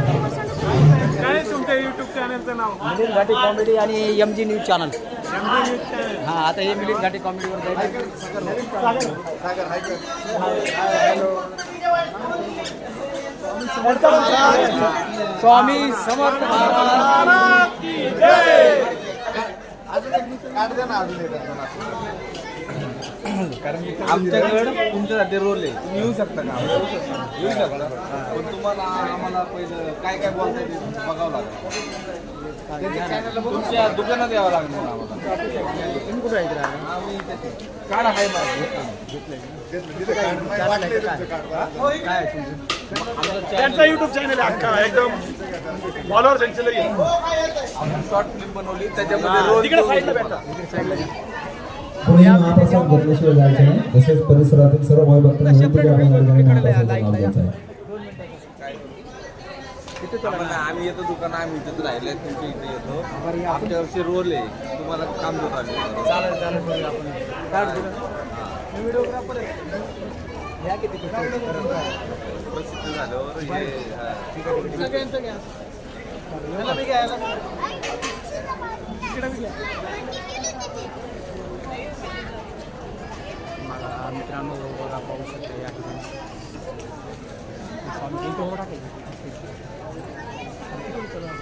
काय आहे तुमच्या युट्यूब चॅनलचं नाव? मिलिंद घाटी कॉमेडी आणि M G news channel MD news channel हा आता हे मिलिंद घाटी कॉमेडीवर जायचं. स्वामी समर्थ महाराज. आमच्याकडे तुमच्यासाठी रोल आहे तुम्ही येऊ शकता का? येऊ शकता. पण तुम्हाला आम्हाला पहिलं काय काय बोलता येईल बघावं लागेल. तुमच्या दुकानात यावं लागणार आम्हाला आम्ही कार्ड आहे माझं. त्यांचा युट्यूब चॅनल आहे अख्खा एकदम फॉलोअर त्यांचे शॉर्ट फिल्म बनवली. त्याच्यामध्ये तिकडे साईडला भेटा. पुणे महाप्रसाद घेतल्याशिवाय जायचे नाही. तसेच परिसरातील सर्व भक्तांना विनंती की आपण या ठिकाणी महाप्रसादाचा लाभ घ्यायचा आहे. आम्हाला आम्ही येतो दुकान आम्ही इथेच राहिले तुमच्या इथे येतो. आमच्या वर्षी रोल आहे. तुम्हाला काम देतो आम्ही. चालेल चालेल आपण व्हिडिओग्राफर प्रसिद्ध झाल्यावर हे. सगळ्यांचं घ्या. मला मला मित्रांनो बरोबर पाहू शकते या ठिकाणी चला